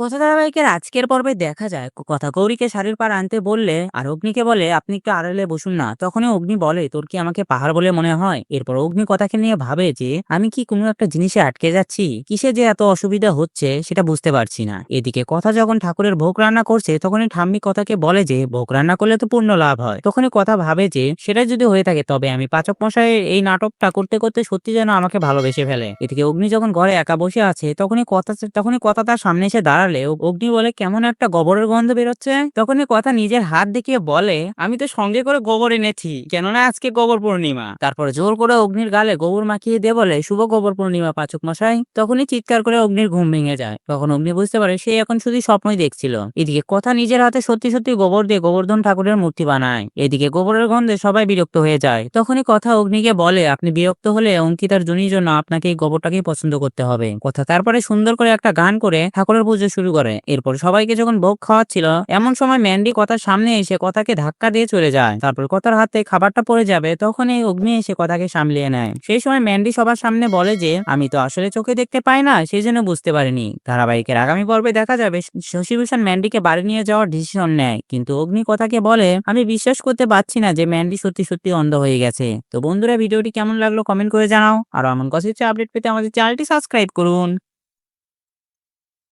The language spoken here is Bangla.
কথা ধারাবাহিকের আজকের পর্বে দেখা যায়। কথা গৌরীকে শাড়ির পার আনতে বললে আর অগ্নিকে বলে, আপনি একটু আড়ালে বসুন না। তখনই অগ্নি বলে, তোর কি আমাকে পাহাড় বলে মনে হয়? এরপর অগ্নি কথাকে নিয়ে ভাবে যে, আমি কি কোনো একটা জিনিসে আটকে যাচ্ছি? কিসে যে এত অসুবিধা হচ্ছে, সেটা বুঝতে পারছি না। এদিকে কথা যখন ঠাকুরের ভোগ রান্না করছে, তখনই ঠাম্মি কথাকে বলে যে, ভোগ রান্না করলে তো পূর্ণ লাভ হয়। তখনই কথা ভাবে যে, সেটা যদি হয়ে থাকে, তবে আমি পাচক মশাই এই নাটকটা করতে করতে সত্যি যেন আমাকে ভালোবেসে ফেলে। এদিকে অগ্নি যখন ঘরে একা বসে আছে, তখনই কথা তখনই কথা তার সামনে এসে দাঁড়ালে অ- অগ্নি বলে, কেমন একটা গোবরের গন্ধ বেরোচ্ছে? তখনই কথা নিজের হাত দেখিয়ে বলে, আমি তো সঙ্গে করে গোবর এনেছি, কেননা আজকে গোবর পূর্ণিমা। তারপর জোর করে অগ্নির গালে গোবর মাখিয়ে দিয়ে বলে, শুভ গোবর পূর্ণিমা, পাচক মশাই। তখনই চিৎকার করে অগ্নির ঘুম ভেঙে যায়। তখন অগ্নি বুঝতে পারে, সে এখন শুধু স্বপ্নই দেখছিল। এদিকে কথা নিজের হাতে সত্যি সত্যি গোবর দিয়ে গোবর্ধন ঠাকুরের মূর্তি বানায়। এদিকে গোবরের গন্ধে সবাই বিরক্ত হয়ে যায়। তখনই কথা অগ্নিকে বলে, আপনি বিরক্ত হলে অঙ্কিতার জনির জন্য আপনাকে এই গোবরটাকেই পছন্দ করতে হবে। কথা, তারপরে সুন্দর করে একটা গান করে ঠাকুরের পুজো শুরু করে। এরপর সবাইকে যখন ভোগ খাওয়াচ্ছিল, এমন সময় ম্যান্ডি কথার সামনে এসে কথাকে ধাক্কা দিয়ে চলে যায়। তারপর কথার হাতে খাবারটা পড়ে যাবে তখন এই অগ্নি এসে কথাকে সামলিয়ে নেয়। সেই সময় ম্যান্ডি সবার সামনে বলে যে, আমি তো আসলে চোখে দেখতে পাই না সেই জন্য বুঝতে পারিনি। ধারাবাহিকের আগামী পর্বে দেখা যাবে শশীভূষণ ম্যান্ডিকে বাড়ি নিয়ে যাওয়ার ডিসিশন নেয়। কিন্তু অগ্নি কথাকে বলে, আমি বিশ্বাস করতে পারছি না যে ম্যান্ডি সত্যি সত্যি অন্ধ হয়ে গেছে। তো বন্ধুরা, ভিডিওটি কেমন লাগল কমেন্ট করে জানাও। আর এমন কসিপে আপডেট পেতে আমাদের চ্যানেলটি সাবস্ক্রাইব করুন।